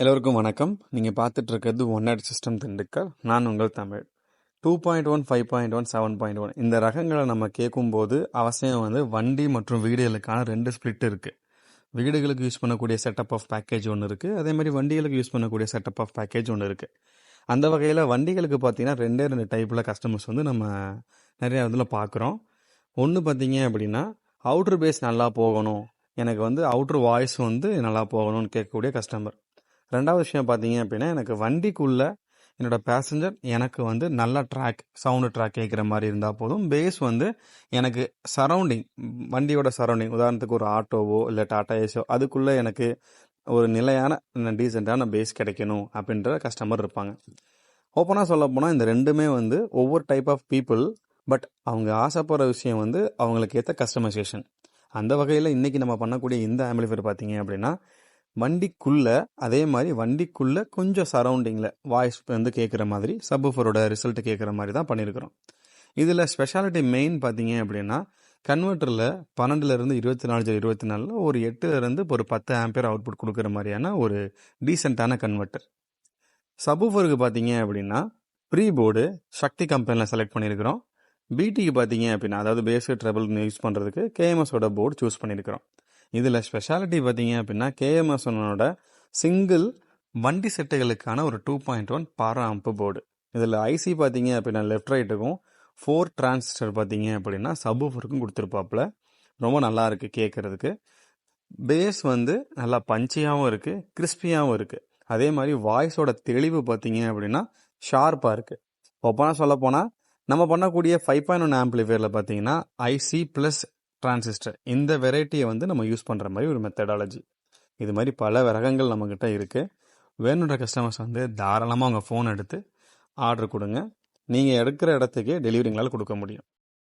எல்லோருக்கும் வணக்கம். நீங்கள் பார்த்துட்டு இருக்கிறது ஒன் நாட் சிஸ்டம் திண்டுக்கல். நான் உங்கள் Tamil. Two point one five point one seven point one இந்த ரகங்களை நம்ம கேட்கும்போது அவசியம் வந்து வண்டி மற்றும் வீடுகளுக்கான ரெண்டு ஸ்ப்ளிட் இருக்குது வீடுகளுக்கு யூஸ் பண்ணக்கூடிய செட்டப் ஆஃப் பேக்கேஜ் ஒன்று இருக்குது அதே மாதிரி வண்டிகளுக்கு யூஸ் பண்ணக்கூடிய செட்டப் ஆஃப் பேக்கேஜ் ஒன்று இருக்குது அந்த வகையில் வண்டிகளுக்கு பார்த்தீங்கன்னா ரெண்டே ரெண்டு டைப்பில் கஸ்டமர்ஸ் வந்து நம்ம நிறையா இதில் பார்க்குறோம். ஒன்று பார்த்தீங்க அப்படின்னா அவுட்ரு பேஸ் நல்லா போகணும். எனக்கு வந்து அவுட்ரு வாய்ஸ் வந்து நல்லா போகணும்னு கேட்கக்கூடிய கஸ்டமர் ரெண்டாவது விஷயம் பார்த்தீங்க அப்படின்னா எனக்கு வண்டிக்குள்ளே என்னோட பேசஞ்சர் எனக்கு வந்து நல்ல ட்ராக் சவுண்டு ட்ராக் கேட்குற மாதிரி இருந்தால் போதும். பேஸ் வந்து எனக்கு சரௌண்டிங் வண்டியோட சரௌண்டிங் உதாரணத்துக்கு ஒரு ஆட்டோவோ இல்லை டாட்டா ஏஸோ அதுக்குள்ளே எனக்கு ஒரு நிலையான டீசெண்டான பேஸ் கிடைக்கணும் அப்படின்ற கஸ்டமர் இருப்பாங்க. ஓப்பனாக சொல்ல போனால் இந்த ரெண்டுமே வந்து ஒவ்வொரு டைப் ஆஃப் பீப்புள் பட் அவங்க ஆசைப்படுற விஷயம் வந்து அவங்களுக்கு ஏற்ற கஸ்டமைசேஷன் அந்த வகையில் இன்றைக்கி நம்ம பண்ணக்கூடிய இந்த ஆம்பிளிஃபையர் பார்த்தீங்க அப்படின்னா வண்டிக்குள்ளே அதே மாதிரி வண்டிக்குள்ளே கொஞ்சம் சரௌண்டிங்கில் வாய்ஸ் வந்து கேட்குற மாதிரி சப்ஃபரோட ரிசல்ட் கேட்குற மாதிரி தான் பண்ணியிருக்கிறோம் இதில் ஸ்பெஷாலிட்டி மெயின் பார்த்தீங்க அப்படின்னா கன்வெர்ட்டரில் பன்னெண்டுலேருந்து இருபத்தி நாலு இருபத்தி நாலில் ஒரு எட்டுலேருந்து ஒரு பத்து ஆம்பியர் அவுட்புட் கொடுக்குற மாதிரியான ஒரு டீசெண்டான கன்வெர்ட்டர் சப்ஃபருக்கு பார்த்தீங்க அப்படின்னா ப்ரீ போர்டு சக்தி கம்பெனியில் செலக்ட் பண்ணியிருக்கிறோம் பிடிக்கு பார்த்தீங்க அப்படின்னா அதாவது பேசிக் ட்ரபிள் யூஸ் பண்ணுறதுக்கு கேஎம்எஸோட போர்டு சூஸ் பண்ணியிருக்கிறோம் இதில் ஸ்பெஷாலிட்டி பார்த்தீங்க அப்படின்னா கேஎம்எஸ்ஒனோட சிங்கிள் வண்டி செட்டுகளுக்கான ஒரு டூ பாயிண்ட் ஒன் பாரா அம்பு போர்டு இதில் ஐசி பார்த்தீங்க அப்படின்னா லெஃப்ட் ரைட்டுக்கும் ஃபோர் டிரான்சிஸ்டர் பார்த்தீங்க அப்படின்னா சபூஃபருக்கும் கொடுத்துருப்பாப்புல. ரொம்ப நல்லா இருக்குது கேட்குறதுக்கு. பேஸ் வந்து நல்லா பஞ்சியாகவும் இருக்குது கிறிஸ்பியாகவும் இருக்குது அதே மாதிரி வாய்ஸோட தெளிவு பார்த்தீங்க அப்படின்னா ஷார்ப்பாக இருக்குது ஒப்பனா சொல்ல போனால் நம்ம பண்ணக்கூடிய ஃபைவ் பாயிண்ட் ஒன் ஆம்பிளிஃபையரில் பார்த்தீங்கன்னா ஐசி ப்ளஸ் டிரான்சிஸ்டர் இந்த வெரைட்டியை வந்து நம்ம யூஸ் பண்ணுற மாதிரி ஒரு மெத்தடாலஜி இது மாதிரி பல ரகங்கள் நம்மக்கிட்ட இருக்குது வேணுன்ற கஸ்டமர்ஸ் வந்து தாராளமாக உங்கள் ஃபோன் எடுத்து ஆர்டர் கொடுங்க. நீங்கள் எடுக்கிற இடத்துக்கே டெலிவரிங்களால் கொடுக்க முடியும்.